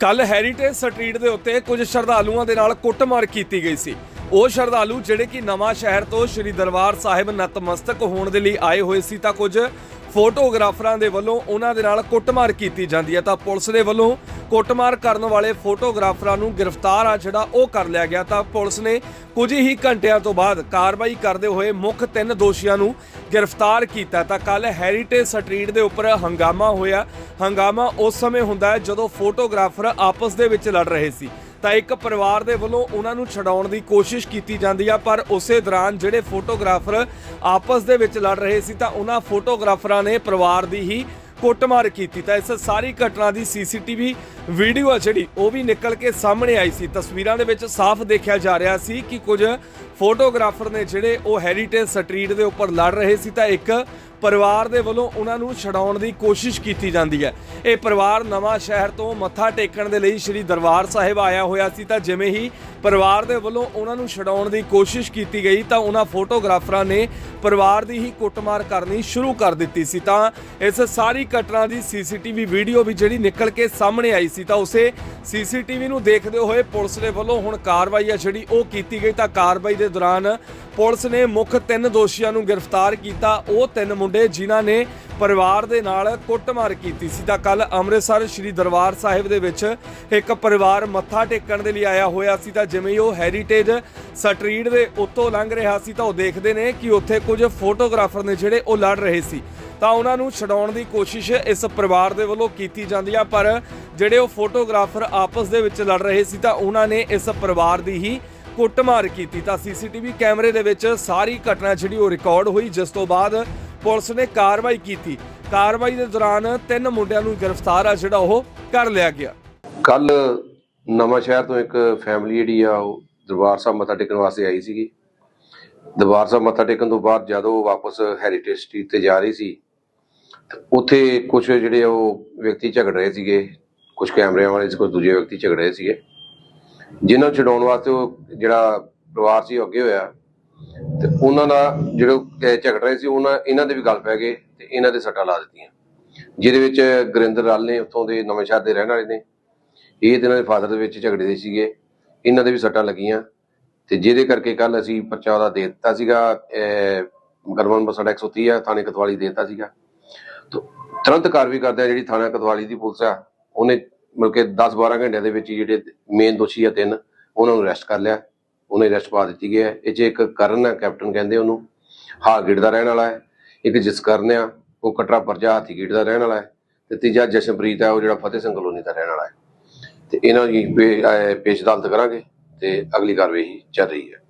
ਕੱਲ heritage street ਦੇ ਉੱਤੇ ਕੁਝ ਸ਼ਰਧਾਲੂਆਂ ਦੇ ਨਾਲ ਕੁੱਟਮਾਰ ਕੀਤੀ ਗਈ ਸੀ। ਉਹ ਸ਼ਰਧਾਲੂ ਜਿਹੜੇ ਕਿ ਨਵਾਂ ਸ਼ਹਿਰ ਤੋਂ ਸ੍ਰੀ ਦਰਬਾਰ ਸਾਹਿਬ ਨਤਮਸਤਕ ਹੋਣ ਦੇ ਲਈ ਆਏ ਹੋਏ ਸੀ ਤਾਂ ਕੁਝ ਫੋਟੋਗ੍ਰਾਫਰਾਂ ਦੇ ਵੱਲੋਂ ਉਹਨਾਂ ਦੇ ਨਾਲ ਕੁੱਟਮਾਰ ਕੀਤੀ ਜਾਂਦੀ ਹੈ ਤਾਂ ਪੁਲਿਸ ਦੇ ਵੱਲੋਂ ਕੁੱਟਮਾਰ ਕਰਨ ਵਾਲੇ ਫੋਟੋਗ੍ਰਾਫਰਾਂ ਨੂੰ ਗ੍ਰਿਫਤਾਰ ਆ ਜਿਹੜਾ ਉਹ ਕਰ ਲਿਆ ਗਿਆ ਤਾਂ ਪੁਲਿਸ ਨੇ ਕੁਝ ਹੀ ਘੰਟਿਆਂ ਤੋਂ ਬਾਅਦ ਕਾਰਵਾਈ ਕਰਦੇ ਹੋਏ ਮੁੱਖ ਤਿੰਨ ਦੋਸ਼ੀਆਂ ਨੂੰ ਗ੍ਰਿਫਤਾਰ ਕੀਤਾ ਤਾਂ ਕੱਲ ਹੈਰੀਟੇਜ ਸਟਰੀਟ ਦੇ ਉੱਪਰ ਹੰਗਾਮਾ ਹੋਇਆ। ਹੰਗਾਮਾ ਉਸ ਸਮੇਂ ਹੁੰਦਾ ਹੈ ਜਦੋਂ ਫੋਟੋਗ੍ਰਾਫਰ ਆਪਸ ਦੇ ਵਿੱਚ ਲੜ ਰਹੇ ਸੀ। ਤਾਂ ਇੱਕ ਪਰਿਵਾਰ ਦੇ ਵੱਲੋਂ ਉਹਨਾਂ ਨੂੰ ਛਡਾਉਣ ਦੀ ਕੋਸ਼ਿਸ਼ ਕੀਤੀ ਜਾਂਦੀ ਆ, ਪਰ ਉਸੇ ਦੌਰਾਨ ਜਿਹੜੇ ਫੋਟੋਗ੍ਰਾਫਰ ਆਪਸ ਦੇ ਵਿੱਚ ਲੜ ਰਹੇ ਸੀ ਤਾਂ ਉਹਨਾਂ ਫੋਟੋਗ੍ਰਾਫਰਾਂ ਨੇ ਪਰਿਵਾਰ ਦੀ ਹੀ ਕੁੱਟਮਾਰ ਕੀਤੀ। ਤਾਂ ਇਸ ਸਾਰੀ ਘਟਨਾ ਦੀ ਸੀਸੀਟੀਵੀ ਵੀਡੀਓ ਆ ਜਿਹੜੀ, ਉਹ ਵੀ ਨਿਕਲ ਕੇ ਸਾਹਮਣੇ ਆਈ ਸੀ। ਤਸਵੀਰਾਂ ਦੇ ਵਿੱਚ ਸਾਫ਼ ਦੇਖਿਆ ਜਾ ਰਿਹਾ ਸੀ ਕਿ ਕੁਝ ਫੋਟੋਗ੍ਰਾਫਰ ਨੇ ਜਿਹੜੇ ਉਹ ਹੈਰੀਟੇਜ ਸਟਰੀਟ ਦੇ ਉੱਪਰ ਲੜ ਰਹੇ ਸੀ ਤਾਂ ਇੱਕ ਪਰਿਵਾਰ ਦੇ ਵੱਲੋਂ ਉਹਨਾਂ ਨੂੰ ਛਡਾਉਣ ਦੀ ਕੋਸ਼ਿਸ਼ ਕੀਤੀ ਜਾਂਦੀ ਹੈ। ਇਹ ਪਰਿਵਾਰ ਨਵਾਂ ਸ਼ਹਿਰ ਤੋਂ ਮੱਥਾ ਟੇਕਣ ਦੇ ਲਈ ਸ੍ਰੀ ਦਰਬਾਰ ਸਾਹਿਬ ਆਇਆ ਹੋਇਆ ਸੀ ਤਾਂ ਜਿਵੇਂ ਹੀ ਪਰਿਵਾਰ ਦੇ ਵੱਲੋਂ ਉਹਨਾਂ ਨੂੰ ਛਡਾਉਣ ਦੀ ਕੋਸ਼ਿਸ਼ ਕੀਤੀ ਗਈ ਤਾਂ ਉਹਨਾਂ ਫੋਟੋਗ੍ਰਾਫਰਾਂ ਨੇ ਪਰਿਵਾਰ ਦੀ ਹੀ ਕੁੱਟਮਾਰ ਕਰਨੀ ਸ਼ੁਰੂ ਕਰ ਦਿੱਤੀ ਸੀ। ਤਾਂ ਇਸ ਸਾਰੀ ਘਟਨਾ ਦੀ ਸੀਸੀਟੀਵੀ ਵੀਡੀਓ ਵੀ ਜਿਹੜੀ ਨਿਕਲ ਕੇ ਸਾਹਮਣੇ ਆਈ ਸੀ ਤਾਂ ਉਸੇ ਸੀਸੀਟੀਵੀ ਨੂੰ ਦੇਖਦੇ ਹੋਏ ਪੁਲਿਸ ਦੇ ਵੱਲੋਂ ਹੁਣ ਕਾਰਵਾਈ ਹੈ ਜਿਹੜੀ ਉਹ ਕੀਤੀ ਗਈ ਤਾਂ ਕਾਰਵਾਈ ਦੇ ਦੌਰਾਨ ਪੁਲਿਸ ਨੇ ਮੁੱਖ ਤਿੰਨ ਦੋਸ਼ੀਆਂ ਨੂੰ ਗ੍ਰਿਫਤਾਰ ਕੀਤਾ। ਉਹ ਤਿੰਨ ਮੁੰਡੇ ਜਿਨ੍ਹਾਂ ਨੇ ਪਰਿਵਾਰ ਦੇ ਨਾਲ ਕੁੱਟਮਾਰ ਕੀਤੀ ਸੀ। ਤਾਂ ਕੱਲ ਅੰਮ੍ਰਿਤਸਰ ਸ੍ਰੀ ਦਰਬਾਰ ਸਾਹਿਬ ਦੇ ਵਿੱਚ ਇੱਕ ਪਰਿਵਾਰ ਮੱਥਾ ਟੇਕਣ ਦੇ ਲਈ ਆਇਆ ਹੋਇਆ ਸੀ। ਤਾਂ ਜਿਵੇਂ ਹੀ ਉਹ ਹੈਰੀਟੇਜ ਸਟਰੀਟ ਦੇ ਉੱਤੋਂ ਲੰਘ ਰਿਹਾ ਸੀ ਤਾਂ ਉਹ ਦੇਖਦੇ ਨੇ ਕਿ ਉੱਥੇ ਕੁਝ ਫੋਟੋਗ੍ਰਾਫਰ ਨੇ ਜਿਹੜੇ ਉਹ ਲੜ ਰਹੇ ਸੀ। ਤਾਂ ਉਹਨਾਂ ਨੂੰ ਛਡਾਉਣ ਦੀ ਕੋਸ਼ਿਸ਼ ਇਸ ਪਰਿਵਾਰ ਦੇ ਵੱਲੋਂ ਕੀਤੀ ਜਾਂਦੀ ਆ, ਪਰ ਜਿਹੜੇ ਉਹ ਫੋਟੋਗ੍ਰਾਫਰ ਆਪਸ ਦੇ ਵਿੱਚ ਲੜ ਰਹੇ ਸੀ ਤਾਂ ਉਹਨਾਂ ਨੇ ਇਸ ਪਰਿਵਾਰ ਦੀ ਹੀ ਕੁੱਟਮਾਰ ਕੀਤੀ। ਤਾਂ ਸੀਸੀਟੀਵੀ ਕੈਮਰੇ ਦੇ ਵਿੱਚ ਸਾਰੀ ਘਟਨਾ ਜਿਹੜੀ ਉਹ ਰਿਕਾਰਡ ਹੋਈ, ਜਿਸ ਤੋਂ ਬਾਅਦ ਪੁਲਿਸ ਨੇ ਕਾਰਵਾਈ ਕੀਤੀ। ਕਾਰਵਾਈ ਦੇ ਦੌਰਾਨ ਤਿੰਨ ਮੁੰਡਿਆਂ ਨੂੰ ਗ੍ਰਿਫਤਾਰ ਆ ਜਿਹੜਾ ਉਹ ਕਰ ਲਿਆ ਗਿਆ। ਕੱਲ ਨਵਾਂ ਸ਼ਹਿਰ ਤੋਂ ਇੱਕ ਫੈਮਿਲੀ ਜਿਹੜੀ ਆ, ਉਹ ਦਰਬਾਰ ਸਾਹਿਬ ਮੱਥਾ ਟੇਕਣ ਵਾਸਤੇ ਆਈ ਸੀਗੀ। ਦਰਬਾਰ ਸਾਹਿਬ ਮੱਥਾ ਟੇਕਣ ਤੋਂ ਬਾਅਦ ਜਦੋਂ ਉਹ ਵਾਪਸ ਹੈਰੀਟੇਜ ਸਟਰੀਟ ਤੇ ਜਾ ਰਹੀ ਸੀ ਉੱਥੇ ਕੁਝ ਜਿਹੜੇ ਉਹ ਵਿਅਕਤੀ ਝਗੜ ਰਹੇ ਸੀਗੇ। ਕੁਝ ਕੈਮਰਿਆਂ ਵਾਲੇ ਸੀ ਕੁਝ ਦੂਜੇ ਵਿਅਕਤੀ ਝਗੜ ਰਹੇ ਸੀਗੇ। ਜਿਨ੍ਹਾਂ ਨੂੰ ਛਡਾਉਣ ਵਾਸਤੇ ਉਹ ਜਿਹੜਾ ਪਰਿਵਾਰ ਸੀ ਉਹ ਅੱਗੇ ਹੋਇਆ। ਤੇ ਉਹਨਾਂ ਦਾ ਜਿਹੜੇ ਝਗੜ ਰਹੇ ਸੀ, ਉਹਨਾਂ, ਇਹਨਾਂ ਦੇ ਵੀ ਗੱਲ ਪੈ ਗਏ ਤੇ ਇਹਨਾਂ ਦੇ ਸੱਟਾਂ ਲਾ ਦਿੱਤੀਆਂ। ਜਿਹਦੇ ਵਿੱਚ ਗੁਰਿੰਦਰ ਲਾਲ ਨੇ ਉੱਥੋਂ ਦੇ ਨਵੇਂ ਸ਼ਹਿਰ ਦੇ ਰਹਿਣ ਵਾਲੇ ਨੇ। ਇਹ ਤੇ ਇਹਨਾਂ ਦੇ ਫਾਦਰ ਦੇ ਵਿੱਚ ਝਗੜੇ ਦੇ ਸੀਗੇ। ਇਹਨਾਂ ਦੇ ਵੀ ਸੱਟਾਂ ਲੱਗੀਆਂ। ਤੇ ਜਿਹਦੇ ਕਰਕੇ ਕੱਲ ਅਸੀਂ ਪਰਚਾ ਉਹਦਾ ਦੇ ਦਿੱਤਾ ਸੀਗਾ ਗਰਮਨ ਬਸੜਾ 130 ਆ, ਥਾਣੇ ਕਤਵਾਲੀ ਦੇ ਦਿੱਤਾ ਸੀਗਾ। ਤਾਂ, ਤੁਰੰਤ ਕਾਰਵਾਈ ਕਰਦੇ ਆ ਜਿਹੜੀ ਥਾਣਾ ਕਤਵਾਲੀ ਦੀ ਪੁਲਿਸ ਆ ਉਹਨੇ ਮਤਲਬ ਕਿ 10 12 ਘੰਟਿਆਂ ਦੇ ਵਿੱਚ ਹੀ ਜਿਹੜੇ ਮੇਨ ਦੋਸ਼ੀ ਆ ਤਿੰਨ, ਉਹਨਾਂ ਨੂੰ ਅਰੈਸਟ ਕਰ ਲਿਆ। ਉਹਨੇ ਅਰੈਸਟ ਪਾ ਦਿੱਤੀ ਗਿਆ ਇਹ ਚ ਇੱਕ ਕਰਨ ਆ ਕੈਪਟਨ ਕਹਿੰਦੇ ਉਹਨੂੰ। ਹਾਰਗੇਟ ਦਾ ਰਹਿਣ ਵਾਲਾ ਹੈ। ਇੱਕ ਜਸਕਰਨ ਆ, ਉਹ ਕਟਰਾ ਪਰਜਾ ਹਾਥੀਗੇਟ ਦਾ ਰਹਿਣ ਵਾਲਾ ਹੈ। ਤੇ ਤੀਜਾ ਜਸ਼ਨਪ੍ਰੀਤ ਹੈ ਉਹ ਜਿਹੜਾ ਫਤਿਹ ਸਿੰਘ ਕਲੋਨੀ ਦਾ ਰਹਿਣ ਵਾਲਾ ਹੈ। ਤੇ ਇਹਨਾਂ ਦੀ ਪੇਸ਼ ਅਦਾਲਤ ਕਰਾਂਗੇ ਤੇ ਅਗਲੀ ਕਾਰਵਾਈ ਚੱਲ ਰਹੀ ਹੈ।